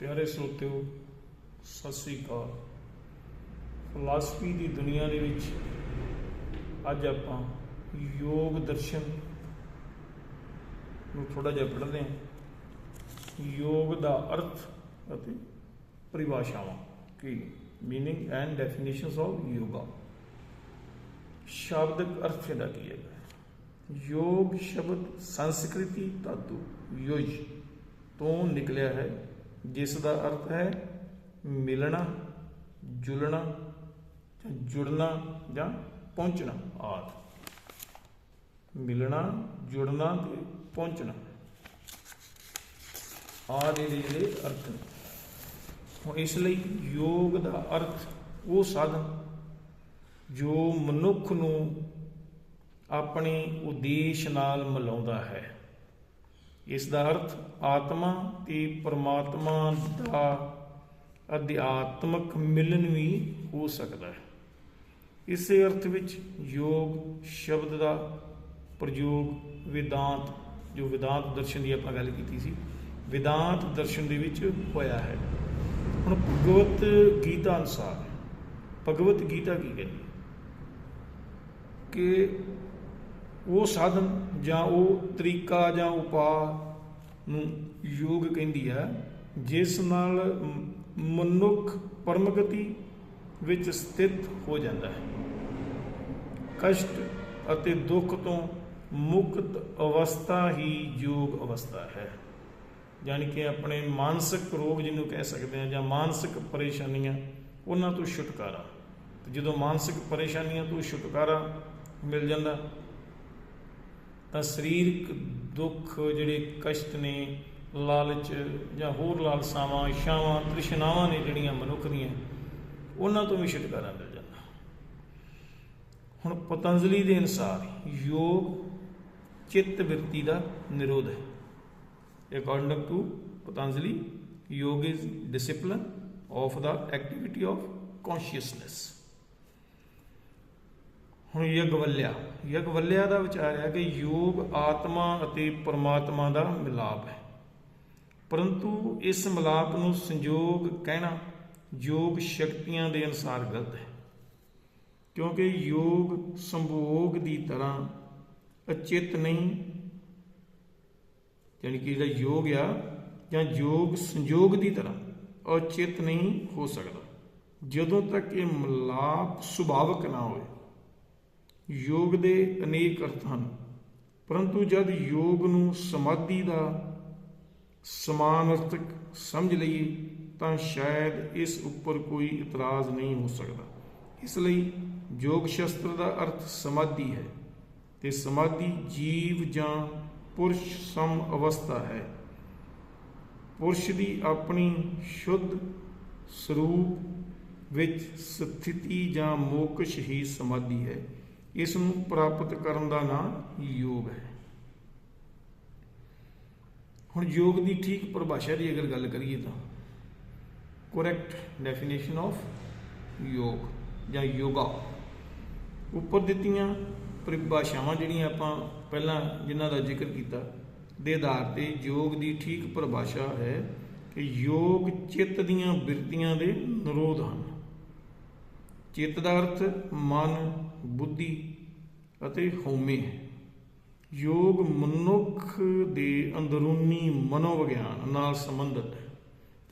ਪਿਆਰੇ ਸਰੋਤਿਓ, ਸਤਿ ਸ੍ਰੀ ਅਕਾਲ। ਫਿਲਾਸਫੀ ਦੀ ਦੁਨੀਆ ਦੇ ਵਿੱਚ ਅੱਜ ਆਪਾਂ ਯੋਗ ਦਰਸ਼ਨ ਨੂੰ ਥੋੜਾ ਜਿਹਾ ਪੜ੍ਹਦੇ ਹਾਂ। ਯੋਗ ਦਾ ਅਰਥ ਅਤੇ ਪਰਿਭਾਸ਼ਾਵਾਂ, ਕੀ meaning and definitions of yoga ਸ਼ਬਦਕ ਅਰਥ ਇਹਦਾ ਕੀ ਹੈ ਯੋਗ ਸ਼ਬਦ ਸੰਸਕ੍ਰਿਤੀ ਧਾਤੂ, ਯੁਜ ਤੋਂ ਨਿਕਲਿਆ ਹੈ ਜਿਸ ਦਾ ਅਰਥ ਹੈ ਮਿਲਣਾ, ਜੁਲਣਾ ਜਾਂ ਜੁੜਨਾ ਜਾਂ ਪਹੁੰਚਣਾ ਆਦਿ। ਮਿਲਣਾ, ਜੁੜਨਾ ਤੇ ਪਹੁੰਚਣਾ। ਆਦਿ ਦੇ ਜਿਹੜੇ ਅਰਥ ਨੇ। ਹੁਣ ਇਸ ਲਈ ਯੋਗ ਦਾ ਅਰਥ ਉਹ ਸਾਧਨ ਜੋ ਮਨੁੱਖ ਨੂੰ ਆਪਣੇ ਉਦੇਸ਼ ਨਾਲ ਮਿਲਾਉਂਦਾ ਹੈ। ਇਸ ਦਾ ਅਰਥ ਆਤਮਾ ਤੇ ਪਰਮਾਤਮਾ ਦਾ ਅਧਿਆਤਮਕ ਮਿਲਨ ਵੀ ਹੋ ਸਕਦਾ ਹੈ। ਇਸੇ ਅਰਥ ਵਿੱਚ ਯੋਗ ਸ਼ਬਦ ਦਾ ਪ੍ਰਯੋਗ ਵਿਦਾਂਤ, ਜੋ ਵਿਦਾਂਤ ਦਰਸ਼ਨ ਦੀ ਆਪਾਂ ਗੱਲ ਕੀਤੀ ਸੀ, ਵਿਦਾਂਤ ਦਰਸ਼ਨ ਦੇ ਵਿੱਚ ਹੋਇਆ ਹੈ। ਹੁਣ ਭਗਵਤ ਗੀਤਾ ਅਨੁਸਾਰ, ਭਗਵਤ ਗੀਤਾ ਕੀ ਕਹਿੰਦੀ ਕਿ ਉਹ ਸਾਧਨ ਜਾਂ ਉਹ ਤਰੀਕਾ ਜਾਂ ਉਪਾਅ ਨੂੰ ਯੋਗ ਕਹਿੰਦੀ ਹੈ, ਜਿਸ ਨਾਲ ਮਨੁੱਖ ਪਰਮਗਤੀ ਵਿੱਚ ਸਥਿਤ ਹੋ ਜਾਂਦਾ ਹੈ। ਕਸ਼ਟ ਅਤੇ ਦੁੱਖ ਤੋਂ ਮੁਕਤ ਅਵਸਥਾ ਹੀ ਯੋਗ ਅਵਸਥਾ ਹੈ। ਯਾਨੀ ਕਿ ਆਪਣੇ ਮਾਨਸਿਕ ਰੋਗ ਜਿਹਨੂੰ ਕਹਿ ਸਕਦੇ ਹਾਂ ਜਾਂ ਮਾਨਸਿਕ ਪਰੇਸ਼ਾਨੀਆਂ, ਉਹਨਾਂ ਤੋਂ ਛੁਟਕਾਰਾ। ਜਦੋਂ ਮਾਨਸਿਕ ਪਰੇਸ਼ਾਨੀਆਂ ਤੋਂ ਛੁਟਕਾਰਾ ਮਿਲ ਜਾਂਦਾ ਤਾਂ ਸਰੀਰਕ ਦੁੱਖ, ਜਿਹੜੇ ਕਸ਼ਟ ਨੇ, ਲਾਲਚ ਜਾਂ ਹੋਰ ਲਾਲਸਾਵਾਂ, ਇਛਾਵਾਂ, ਤ੍ਰਿਸ਼ਨਾਵਾਂ ਨੇ ਜਿਹੜੀਆਂ ਮਨੁੱਖ ਦੀਆਂ, ਉਹਨਾਂ ਤੋਂ ਵੀ ਛੁਟਕਾਰਾ ਮਿਲ ਜਾਂਦਾ। ਹੁਣ ਪਤੰਜਲੀ ਦੇ ਅਨੁਸਾਰ ਯੋਗ ਚਿੱਤ ਬਿਰਤੀ ਦਾ ਨਿਰੋਧ ਹੈ। ਅਕੋਰਡਿੰਗ ਟੂ ਪਤੰਜਲੀ, ਯੋਗ is discipline of the activity of consciousness ਹੁਣ ਯਗਵਲਿਆ ਯਗਵਲਿਆ ਦਾ ਵਿਚਾਰ ਹੈ ਕਿ ਯੋਗ ਆਤਮਾ ਅਤੇ ਪਰਮਾਤਮਾ ਦਾ ਮਿਲਾਪ ਹੈ। ਪਰੰਤੂ ਇਸ ਮਿਲਾਪ ਨੂੰ ਸੰਯੋਗ ਕਹਿਣਾ ਯੋਗ ਸ਼ਕਤੀਆਂ ਦੇ ਅਨੁਸਾਰ ਗਲਤ ਹੈ। ਕਿਉਂਕਿ ਯੋਗ ਸੰਭੋਗ ਦੀ ਤਰ੍ਹਾਂ ਅਚਿਤ ਨਹੀਂ ਯਾਨੀ ਕਿ ਜਿਹੜਾ ਯੋਗ ਆ, ਜਾਂ ਯੋਗ ਸੰਯੋਗ ਦੀ ਤਰ੍ਹਾਂ ਅਚਿਤ ਨਹੀਂ ਹੋ ਸਕਦਾ। ਜਦੋਂ ਤੱਕ ਇਹ ਮਿਲਾਪ ਸੁਭਾਵਕ ਨਾ ਹੋਵੇ ਯੋਗ ਦੇ ਅਨੇਕ ਅਰਥ ਹਨ। ਪਰੰਤੂ ਜਦ ਯੋਗ ਨੂੰ ਸਮਾਧੀ ਦਾ ਸਮਾਨ ਅਰਥਕ ਸਮਝ ਲਈਏ, ਤਾਂ ਸ਼ਾਇਦ ਇਸ ਉੱਪਰ ਕੋਈ ਇਤਰਾਜ਼ ਨਹੀਂ ਹੋ ਸਕਦਾ। ਇਸ ਲਈ ਯੋਗ ਸ਼ਾਸਤਰ ਦਾ ਅਰਥ ਸਮਾਧੀ ਹੈ ਤੇ ਸਮਾਧੀ ਜੀਵ ਜਾਂ ਪੁਰਸ਼ ਸਮ ਅਵਸਥਾ ਹੈ। ਪੁਰਸ਼ ਦੀ ਆਪਣੀ ਸ਼ੁੱਧ ਸਰੂਪ ਵਿੱਚ ਸਥਿਤੀ ਜਾਂ ਮੋਕਸ਼ ਹੀ ਸਮਾਧੀ ਹੈ। ਇਸ ਨੂੰ ਪ੍ਰਾਪਤ ਕਰਨ ਦਾ ਨਾਮ ਯੋਗ ਹੈ। ਹੁਣ ਯੋਗ ਦੀ ਠੀਕ ਪਰਿਭਾਸ਼ਾ ਦੀ ਅਗਰ ਗੱਲ ਕਰੀਏ ਤਾਂ ਕਰੈਕਟ ਡੈਫੀਨੇਸ਼ਨ ਆਫ ਯੋਗ ਜਾਂ ਯੋਗਾ। ਉੱਪਰ ਦਿੱਤੀਆਂ ਪਰਿਭਾਸ਼ਾਵਾਂ ਜਿਹੜੀਆਂ ਆਪਾਂ ਪਹਿਲਾਂ ਜਿਨ੍ਹਾਂ ਦਾ ਜ਼ਿਕਰ ਕੀਤਾ, ਦੇ ਆਧਾਰ ਤੇ ਯੋਗ ਦੀ ਠੀਕ ਪਰਿਭਾਸ਼ਾ ਹੈ ਕਿ ਯੋਗ ਚਿੱਤ ਦੀਆਂ ਬਿਰਤੀਆਂ ਦੇ ਨਿਰੋਧ ਹਨ। ਚਿੱਤ ਦਾ ਅਰਥ ਮਨ, ਬੁੱਧੀ ਅਤੇ ਹਉਮੈ ਹੈ। ਯੋਗ ਮਨੁੱਖ ਦੇ ਅੰਦਰੂਨੀ ਮਨੋਵਿਗਿਆਨ ਨਾਲ ਸੰਬੰਧਿਤ ਹੈ,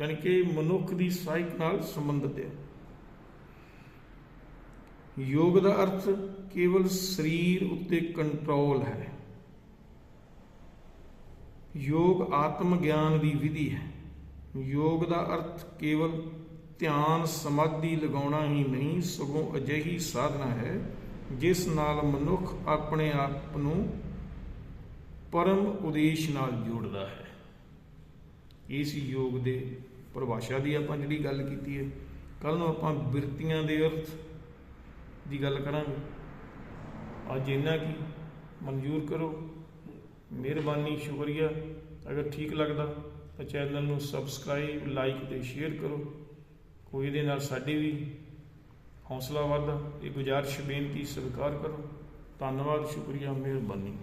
ਯਾਨੀ ਕਿ ਮਨੁੱਖ ਦੀ ਸਾਈਕ ਨਾਲ ਸੰਬੰਧਿਤ ਹੈ। ਯੋਗ ਦਾ ਅਰਥ ਕੇਵਲ ਸਰੀਰ ਉੱਤੇ ਕੰਟਰੋਲ ਹੈ। ਯੋਗ ਆਤਮ ਗਿਆਨ ਦੀ ਵਿਧੀ ਹੈ। ਯੋਗ ਦਾ ਅਰਥ ਕੇਵਲ ਧਿਆਨ ਸਮਾਧੀ ਲਗਾਉਣਾ ਹੀ ਨਹੀਂ, ਸਗੋਂ ਅਜਿਹੀ ਸਾਧਨਾ ਹੈ, ਜਿਸ ਨਾਲ ਮਨੁੱਖ ਆਪਣੇ ਆਪ ਨੂੰ ਪਰਮ ਉਦੇਸ਼ ਨਾਲ ਜੋੜਦਾ ਹੈ। ਇਸ ਯੋਗ ਦੇ ਪਰਿਭਾਸ਼ਾ ਦੀ ਆਪਾਂ ਜਿਹੜੀ ਗੱਲ ਕੀਤੀ ਹੈ ਕੱਲ ਨੂੰ ਆਪਾਂ ਬਿਰਤੀਆਂ ਦੇ ਅਰਥ ਦੀ ਗੱਲ ਕਰਾਂਗੇ। ਅੱਜ ਇੰਨਾ ਕੀ, ਮਨਜ਼ੂਰ ਕਰੋ। ਮਿਹਰਬਾਨੀ, ਸ਼ੁਕਰੀਆ। ਅਗਰ ਠੀਕ ਲੱਗਦਾ ਤਾਂ ਚੈਨਲ ਨੂੰ ਸਬਸਕ੍ਰਾਈਬ, ਲਾਈਕ ਤੇ ਸ਼ੇਅਰ ਕਰੋ। ਕੋਈ ਇਹਦੇ ਨਾਲ ਸਾਡੀ ਵੀ ਹੌਸਲਾ ਵੱਧਦਾ। ਇਹ ਗੁਜ਼ਾਰਿਸ਼ ਬੇਨਤੀ ਸਵੀਕਾਰ ਕਰੋ। ਧੰਨਵਾਦ, ਸ਼ੁਕਰੀਆ, ਮਿਹਰਬਾਨੀ।